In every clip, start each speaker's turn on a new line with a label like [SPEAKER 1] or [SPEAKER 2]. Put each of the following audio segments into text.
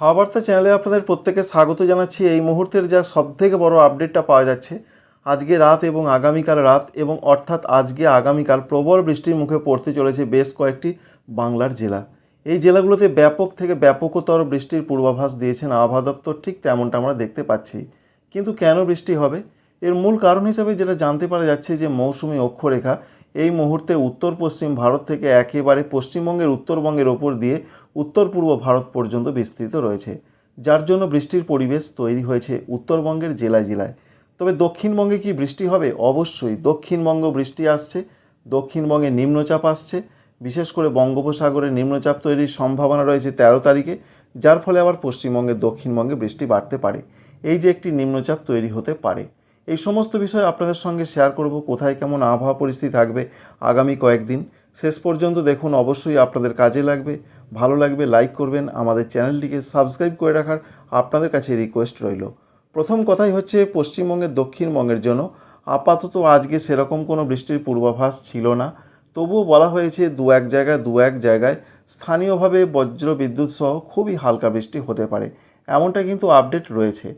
[SPEAKER 1] হাওয়াবার্তা চ্যানেলে আপনাদের প্রত্যেকে স্বাগত জানাচ্ছি। এই মুহূর্তের যা সবথেকে বড় আপডেটটা পাওয়া যাচ্ছে, আজকে রাত এবং আগামীকাল রাত এবং অর্থাৎ আজকে আগামীকাল প্রবল বৃষ্টির মুখে পড়তে চলেছে বেশ কয়েকটি বাংলার জেলা। এই জেলাগুলোতে ব্যাপক থেকে ব্যাপকতর বৃষ্টির পূর্বাভাস দিয়েছেন আবহাওয়া দপ্তর, ঠিক তেমনটা আমরা দেখতে পাচ্ছি। কিন্তু কেন বৃষ্টি হবে? এর মূল কারণ হিসাবে যেটা জানতে পারা যাচ্ছে যে মৌসুমি অক্ষরেখা এই মুহূর্তে উত্তর পশ্চিম ভারত থেকে একেবারে পশ্চিমবঙ্গের উত্তরবঙ্গের ওপর দিয়ে উত্তর পূর্ব ভারত পর্যন্ত বিস্তৃত রয়েছে, যার জন্য বৃষ্টির পরিবেশ তৈরি হয়েছে উত্তরবঙ্গের জেলায় জেলায়। তবে দক্ষিণবঙ্গে কি বৃষ্টি হবে? অবশ্যই দক্ষিণবঙ্গ বৃষ্টি আসছে, দক্ষিণবঙ্গে নিম্নচাপ আসছে, বিশেষ করে বঙ্গোপসাগরে নিম্নচাপ তৈরির সম্ভাবনা রয়েছে তেরো তারিখে, যার ফলে আবার পশ্চিমবঙ্গের দক্ষিণবঙ্গে বৃষ্টি বাড়তে পারে। এই যে একটি নিম্নচাপ তৈরি হতে পারে। এই সমস্ত বিষয় আপনাদের সঙ্গে শেয়ার করব, কোথায় কেমন আবহাওয়া পরিস্থিতি থাকবে আগামী কয়েকদিন। শেষ পর্যন্ত দেখুন, অবশ্যই আপনাদের কাজে লাগবে। ভালো লাগবে লাইক করবেন, আমাদের চ্যানেলটিকে সাবস্ক্রাইব করে রাখার আপনাদের কাছে রিকোয়েস্ট রইল। প্রথম কথাই হচ্ছে, পশ্চিমবঙ্গের দক্ষিণবঙ্গের জন্য আপাতত আজকে সেরকম কোনো বৃষ্টির পূর্বাভাস ছিল না। তবুও বলা হয়েছে, দু এক জায়গায়, দু এক জায়গায় স্থানীয়ভাবে বজ্র বিদ্যুৎ সহ খুবই হালকা বৃষ্টি হতে পারে। এমনটা কিন্তু আপডেট রয়েছে।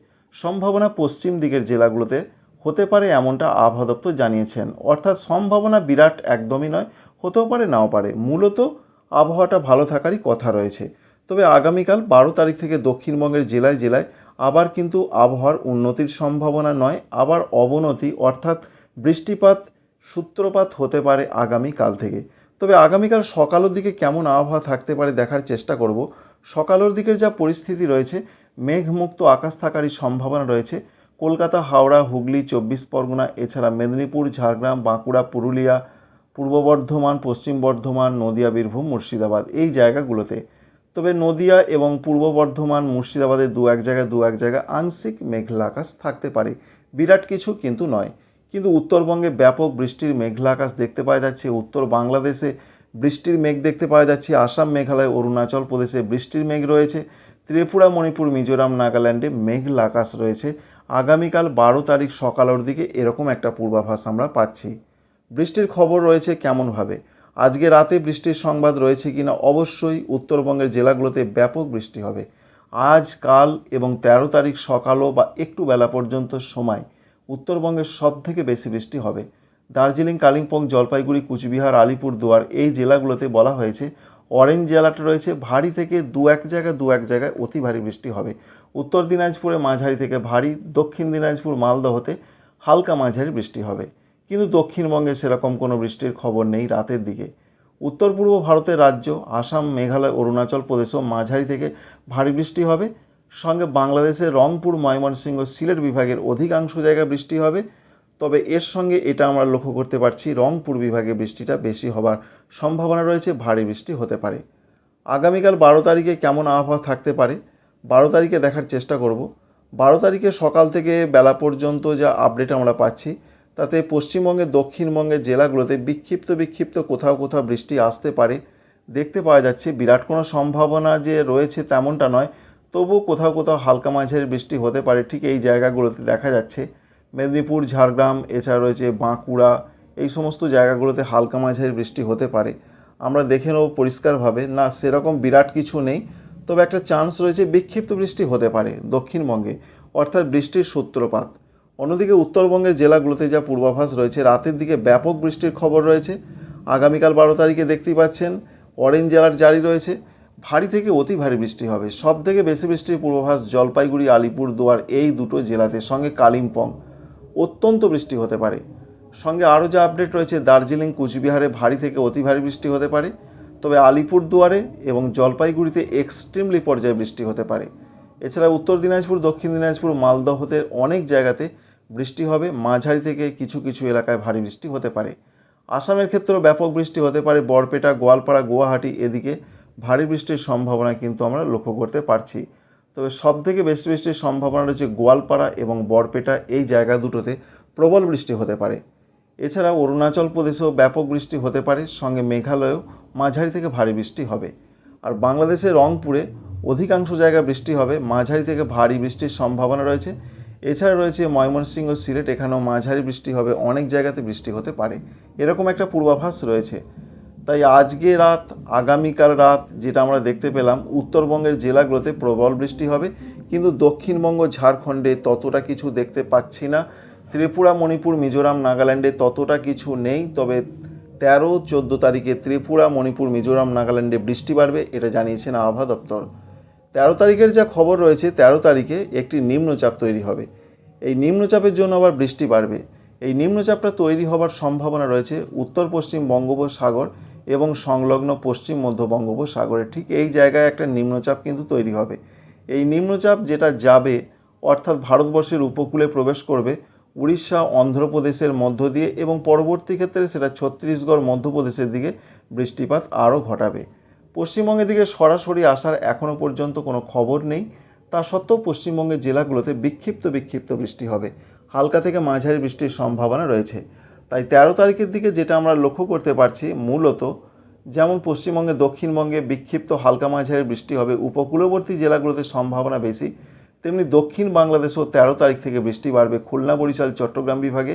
[SPEAKER 1] সম্ভাবনা পশ্চিম দিকের জেলাগুলোতে হতে পারে এমনটা আবহাওয়া দপ্তর জানিয়েছেন। অর্থাৎ সম্ভাবনা বিরাট একদমই নয়, হতেও পারে, নাও পারে। মূলত আবহাওয়াটা ভালো থাকারই কথা রয়েছে। তবে আগামীকাল বারো তারিখ থেকে দক্ষিণবঙ্গের জেলায় জেলায় আবার কিন্তু আবহাওয়ার উন্নতির সম্ভাবনা নয়, আবার অবনতি অর্থাৎ বৃষ্টিপাত সূত্রপাত হতে পারে আগামীকাল থেকে। তবে আগামীকাল সকালের দিকে কেমন আবহাওয়া থাকতে পারে দেখার চেষ্টা করব। সকালের দিকের যা পরিস্থিতি রয়েছে মেঘমুক্ত আকাশ থাকারই সম্ভাবনা রয়েছে। কলকাতা, হাওড়া, হুগলি, চব্বিশ পরগনা, এছাড়া মেদিনীপুর, ঝাড়গ্রাম, বাঁকুড়া, পুরুলিয়া, পূর্ব বর্ধমান, পশ্চিম বর্ধমান, নদিয়া, বীরভূম, মুর্শিদাবাদ এই জায়গাগুলোতে। তবে নদিয়া এবং পূর্ব বর্ধমান মুর্শিদাবাদের দু এক জায়গায় দু এক জায়গায় আংশিক মেঘলা আকাশ থাকতে পারে। বিরাট কিছু কিন্তু নয়। কিন্তু উত্তরবঙ্গে ব্যাপক বৃষ্টির মেঘলা আকাশ দেখতে পাওয়া যাচ্ছে। উত্তর বাংলাদেশে বৃষ্টির মেঘ দেখতে পাওয়া যাচ্ছে। আসাম, মেঘালয়, অরুণাচল প্রদেশে বৃষ্টির মেঘ রয়েছে। ত্রিপুরা, মণিপুর, মিজোরাম, নাগাল্যান্ডে মেঘলা আকাশ রয়েছে। আগামীকাল বারো তারিখ সকালের দিকে এরকম একটা পূর্বাভাস আমরা পাচ্ছি। বৃষ্টির খবর রয়েছে কেমনভাবে? আজকে রাতে বৃষ্টির সংবাদ রয়েছে কিনা? অবশ্যই উত্তরবঙ্গের জেলাগুলোতে ব্যাপক বৃষ্টি হবে। আজ, কাল এবং তেরো তারিখ সকালও বা একটু বেলা পর্যন্ত সময় উত্তরবঙ্গের সব থেকে বেশি বৃষ্টি হবে। দার্জিলিং, কালিম্পং, জলপাইগুড়ি, কুচবিহার আলিপুর দুয়ার এই জেলাগুলোতে বলা হয়েছে অরেঞ্জ জেলাটা রয়েছে, ভারী থেকে দু এক জায়গায় দু এক জায়গায় অতি ভারী বৃষ্টি হবে। উত্তর দিনাজপুরে মাঝারি থেকে ভারী, দক্ষিণ দিনাজপুর মালদহতে হালকা মাঝারি বৃষ্টি হবে। কিন্তু দক্ষিণবঙ্গে সেরকম কোনো বৃষ্টির খবর নেই রাতের দিকে। উত্তর পূর্ব ভারতের রাজ্য, আসাম, মেঘালয়, অরুণাচল প্রদেশও মাঝারি থেকে ভারী বৃষ্টি হবে। সঙ্গে বাংলাদেশের রংপুর, ময়মনসিংহ, সিলেট বিভাগের অধিকাংশ জায়গায় বৃষ্টি হবে। তবে এর সঙ্গে এটা আমরা লক্ষ্য করতে পারছি, রংপুর বিভাগে বৃষ্টিটা বেশি হবার সম্ভাবনা রয়েছে, ভারী বৃষ্টি হতে পারে। আগামীকাল বারো তারিখে কেমন আবহাওয়া থাকতে পারে, বারো তারিখে দেখার চেষ্টা করব। বারো তারিখে সকাল থেকে বেলা পর্যন্ত যা আপডেট আমরা পাচ্ছি, তাতে পশ্চিমবঙ্গের দক্ষিণবঙ্গের জেলাগুলোতে বিক্ষিপ্ত বিক্ষিপ্ত কোথাও কোথাও বৃষ্টি আসতে পারে। দেখতে পাওয়া যাচ্ছে বিরাট কোনো সম্ভাবনা যে রয়েছে তেমনটা নয়, তবুও কোথাও কোথাও হালকা মাঝের বৃষ্টি হতে পারে, ঠিক এই জায়গাগুলোতে দেখা যাচ্ছে। মেদিনীপুর, ঝাড়গ্রাম, এছাড়া রয়েছে বাঁকুড়া, এই সমস্ত জায়গাগুলোতে হালকা মাঝারি বৃষ্টি হতে পারে। আমরা দেখে নেব পরিষ্কারভাবে। না, সেরকম বিরাট কিছু নেই, তবে একটা চান্স রয়েছে বিক্ষিপ্ত বৃষ্টি হতে পারে দক্ষিণবঙ্গে, অর্থাৎ বৃষ্টির সূত্রপাত। অন্যদিকে উত্তরবঙ্গের জেলাগুলোতে যা পূর্বাভাস রয়েছে, রাতের দিকে ব্যাপক বৃষ্টির খবর রয়েছে। আগামীকাল বারো তারিখে দেখতেই পাচ্ছেন, অরেঞ্জ জেলার জারি রয়েছে। ভারী থেকে অতি ভারী বৃষ্টি হবে। সব থেকে বেশি বৃষ্টির পূর্বাভাস জলপাইগুড়ি আলিপুর দুয়ার এই দুটো জেলাতে, সঙ্গে কালিম্পং। অত্যন্ত বৃষ্টি হতে পারে। সঙ্গে আরও যা আপডেট রয়েছে, দার্জিলিং, কুচবিহারে ভারী থেকে অতি ভারী বৃষ্টি হতে পারে। তবে আলিপুর দুয়ারে এবং জলপাইগুড়িতে এক্সট্রিমলি পর্যায়ে বৃষ্টি হতে পারে। এছাড়া উত্তর দিনাজপুর, দক্ষিণ দিনাজপুর, মালদহতে অনেক জায়গাতে বৃষ্টি হবে। মাঝারি থেকে কিছু কিছু এলাকায় ভারী বৃষ্টি হতে পারে। আসামের ক্ষেত্রেও ব্যাপক বৃষ্টি হতে পারে। বরপেটা, গোয়ালপাড়া, গুয়াহাটি এদিকে ভারী বৃষ্টির সম্ভাবনা কিন্তু আমরা লক্ষ্য করতে পারছি। তবে সব থেকে বেশি বৃষ্টির সম্ভাবনা রয়েছে গোয়ালপাড়া এবং বরপেটা। এই জায়গা দুটোতে প্রবল বৃষ্টি হতে পারে। এছাড়া অরুণাচল প্রদেশেও ব্যাপক বৃষ্টি হতে পারে। সঙ্গে মেঘালয়েও মাঝারি থেকে ভারী বৃষ্টি হবে। আর বাংলাদেশের রংপুরে অধিকাংশ জায়গায় বৃষ্টি হবে। মাঝারি থেকে ভারী বৃষ্টির সম্ভাবনা রয়েছে। এছাড়া রয়েছে ময়মনসিংহ সিলেট। এখানেও মাঝারি বৃষ্টি হবে। অনেক জায়গাতে বৃষ্টি হতে পারে। এরকম একটা পূর্বাভাস রয়েছে। তাই আজকে রাত, আগামীকাল রাত যেটা আমরা দেখতে পেলাম, উত্তরবঙ্গের জেলাগুলোতে প্রবল বৃষ্টি হবে, কিন্তু দক্ষিণবঙ্গ, ঝাড়খণ্ডে ততটা কিছু দেখতে পাচ্ছি না। ত্রিপুরা, মণিপুর, মিজোরাম, নাগাল্যান্ডে ততটা কিছু নেই, তবে তেরো, চোদ্দ তারিখে ত্রিপুরা, মণিপুর, মিজোরাম, নাগাল্যান্ডে বৃষ্টি বাড়বে, এটা জানিয়েছেন আবহাওয়া দপ্তর। তেরো তারিখের যা খবর রয়েছে, তেরো তারিখে একটি নিম্নচাপ তৈরি হবে। এই নিম্নচাপের জন্য আবার বৃষ্টি বাড়বে। এই নিম্নচাপটা তৈরি হবার সম্ভাবনা রয়েছে উত্তর পশ্চিম বঙ্গোপসাগর এবং সংলগ্ন পশ্চিম মধ্য বঙ্গোপসাগরে ঠিক এই জায়গায় একটা নিম্নচাপ কিন্তু তৈরি হবে। এই নিম্নচাপ যেটা যাবে, অর্থাৎ ভারতবর্ষের উপকূলে প্রবেশ করবে, উড়িষ্যা, অন্ধ্রপ্রদেশের মধ্য দিয়ে এবং পরবর্তী ক্ষেত্রে সেটা ছত্তিশগড়, মধ্যপ্রদেশের দিকে বৃষ্টিপাত আরও ঘটাবে। পশ্চিমবঙ্গের দিকে সরাসরি আসার এখনও পর্যন্ত কোনো খবর নেই। তা সত্ত্বেও পশ্চিমবঙ্গের জেলাগুলোতে বিক্ষিপ্ত বিক্ষিপ্ত বৃষ্টি হবে। হালকা থেকে মাঝারি বৃষ্টির সম্ভাবনা রয়েছে। তাই তেরো তারিখের দিকে যেটা আমরা লক্ষ্য করতে পারছি মূলত, যেমন পশ্চিমবঙ্গে, দক্ষিণবঙ্গে বিক্ষিপ্ত হালকা মাঝারি বৃষ্টি হবে, উপকূলবর্তী জেলাগুলোতে সম্ভাবনা বেশি। তেমনি দক্ষিণ বাংলাদেশেও তেরো তারিখ থেকে বৃষ্টি বাড়বে, খুলনা, বরিশাল, চট্টগ্রাম বিভাগে।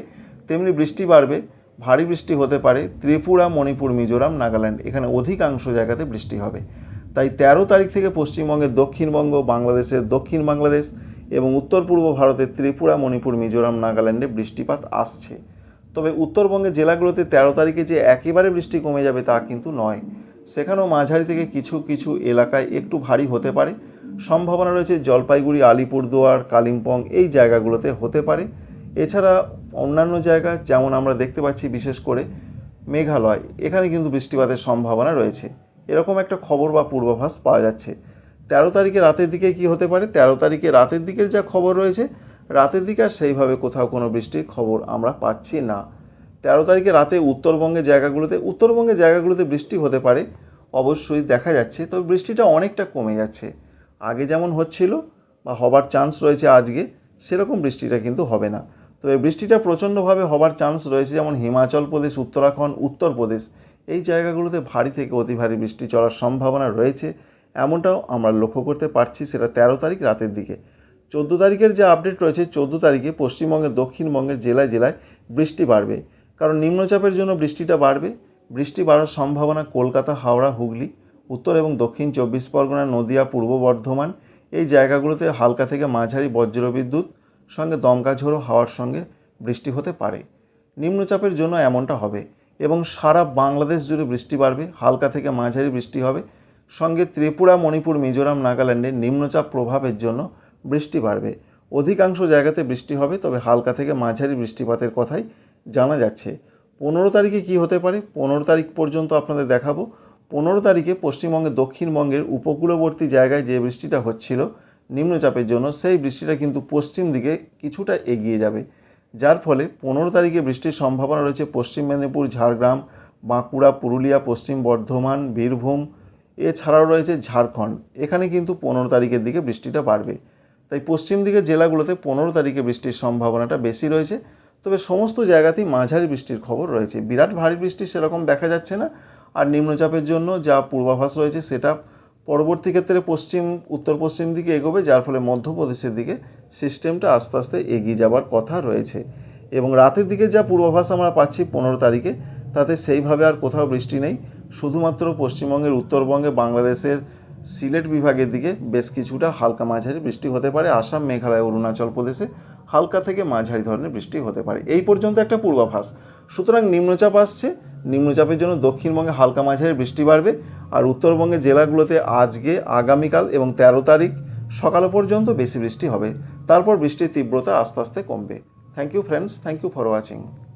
[SPEAKER 1] তেমনি বৃষ্টি বাড়বে, ভারী বৃষ্টি হতে পারে, ত্রিপুরা, মণিপুর, মিজোরাম, নাগাল্যান্ড, এখানে অধিকাংশ জায়গাতে বৃষ্টি হবে। তাই তেরো তারিখ থেকে পশ্চিমবঙ্গের দক্ষিণবঙ্গ বাংলাদেশের দক্ষিণ বাংলাদেশ এবং উত্তর পূর্ব ভারতের ত্রিপুরা, মণিপুর, মিজোরাম, নাগাল্যান্ডে বৃষ্টিপাত আসছে। তবে উত্তরবঙ্গের জেলাগুলোতে তেরো তারিখে যে একেবারে বৃষ্টি কমে যাবে তা কিন্তু নয়। সেখানেও মাঝারি থেকে কিছু কিছু এলাকায় একটু ভারী হতে পারে। সম্ভাবনা রয়েছে জলপাইগুড়ি, আলিপুরদুয়ার, কালিম্পং এই জায়গাগুলোতে হতে পারে। এছাড়া অন্যান্য জায়গা যেমন আমরা দেখতে পাচ্ছি বিশেষ করে মেঘালয়, এখানে কিন্তু বৃষ্টিপাতের সম্ভাবনা রয়েছে। এরকম একটা খবর বা পূর্বাভাস পাওয়া যাচ্ছে। তেরো তারিখে রাতের দিকে কি হতে পারে? তেরো তারিখে রাতের দিকের যা খবর রয়েছে রাতের দিকে আর সেইভাবে কোথাও কোনো বৃষ্টির খবর আমরা পাচ্ছি না। তেরো তারিখে রাতে উত্তরবঙ্গের জায়গাগুলোতে উত্তরবঙ্গের জায়গাগুলোতে বৃষ্টি হতে পারে, অবশ্যই দেখা যাচ্ছে। তবে বৃষ্টিটা অনেকটা কমে যাচ্ছে। আগে যেমন হচ্ছিল বা হবার চান্স রয়েছে আজকে, সেরকম বৃষ্টিটা কিন্তু হবে না। তবে বৃষ্টিটা প্রচণ্ডভাবে হবার চান্স রয়েছে যেমন হিমাচল প্রদেশ, উত্তরাখণ্ড উত্তরপ্রদেশ এই জায়গাগুলোতে ভারী থেকে অতি ভারী বৃষ্টি চলার সম্ভাবনা রয়েছে। এমনটাও আমরা লক্ষ্য করতে পারছি সেটা তেরো তারিখ রাতের দিকে। চোদ্দ তারিখের যে আপডেট রয়েছে, চোদ্দ তারিখে পশ্চিমবঙ্গের দক্ষিণবঙ্গের জেলায় জেলায় বৃষ্টি বাড়বে। কারণ নিম্নচাপের জন্য বৃষ্টিটা বাড়বে। বৃষ্টি বাড়ার সম্ভাবনা কলকাতা, হাওড়া, হুগলি, উত্তর এবং দক্ষিণ চব্বিশ পরগনা, নদিয়া, পূর্ব বর্ধমান এই জায়গাগুলোতে হালকা থেকে মাঝারি বজ্রবিদ্যুৎ, সঙ্গে দমকা ঝোড়ো হাওয়ার সঙ্গে বৃষ্টি হতে পারে। নিম্নচাপের জন্য এমনটা হবে এবং সারা বাংলাদেশ জুড়ে বৃষ্টি বাড়বে, হালকা থেকে মাঝারি বৃষ্টি হবে। সঙ্গে ত্রিপুরা, মণিপুর, মিজোরাম নাগাল্যান্ডে নিম্নচাপ প্রভাবের জন্য বৃষ্টি বাড়বে। অধিকাংশ জায়গাতে বৃষ্টি হবে, তবে হালকা থেকে মাঝারি বৃষ্টিপাতের কথাই জানা যাচ্ছে। পনেরো তারিখে কি হতে পারে? পনেরো তারিখ পর্যন্ত আপনাদের দেখাবো। পনেরো তারিখে পশ্চিমবঙ্গের দক্ষিণবঙ্গের উপকূলবর্তী জায়গায় যে বৃষ্টিটা হচ্ছিল, নিম্নচাপের জন্য সেই বৃষ্টিটা কিন্তু পশ্চিম দিকে কিছুটা এগিয়ে যাবে। যার ফলে পনেরো তারিখে বৃষ্টির সম্ভাবনা রয়েছে পশ্চিম মেদিনীপুর, ঝাড়গ্রাম, বাঁকুড়া, পুরুলিয়া, পশ্চিম বর্ধমান, বীরভূম। এছাড়াও রয়েছে ঝাড়খণ্ড। এখানে কিন্তু পনেরো তারিখের দিকে বৃষ্টিটা বাড়বে। তাই পশ্চিম দিকের জেলাগুলোতে পনেরো তারিখে বৃষ্টির সম্ভাবনাটা বেশি রয়েছে। তবে সমস্ত জায়গাতেই মাঝারি বৃষ্টির খবর রয়েছে। বিরাট ভারী বৃষ্টি সেরকম দেখা যাচ্ছে না। আর নিম্নচাপের জন্য যা পূর্বাভাস রয়েছে সেটা পরবর্তী ক্ষেত্রে পশ্চিম উত্তর পশ্চিম দিকে এগোবে, যার ফলে মধ্যপ্রদেশের দিকে সিস্টেমটা আস্তে আস্তে এগিয়ে যাবার কথা রয়েছে। এবং রাতের দিকে যা পূর্বাভাস আমরা পাচ্ছি পনেরো তারিখে, তাতে সেইভাবে আর কোথাও বৃষ্টি নেই। শুধুমাত্র পশ্চিমবঙ্গের উত্তরবঙ্গে বাংলাদেশের সিলেট বিভাগের দিকে বেশ কিছুটা হালকা মাঝারি বৃষ্টি হতে পারে। আসাম, মেঘালয়, অরুণাচল প্রদেশে হালকা থেকে মাঝারি ধরনের বৃষ্টি হতে পারে। এই পর্যন্ত একটা পূর্বাভাস। সুতরাং নিম্নচাপ আসছে। নিম্নচাপের জন্য দক্ষিণবঙ্গে হালকা মাঝারি বৃষ্টি বাড়বে আর উত্তরবঙ্গের জেলাগুলোতে আজকে, আগামীকাল এবং তেরো তারিখ সকাল পর্যন্ত বেশি বৃষ্টি হবে। তারপর বৃষ্টির তীব্রতা আস্তে আস্তে কমবে। Thank you friends thank you for watching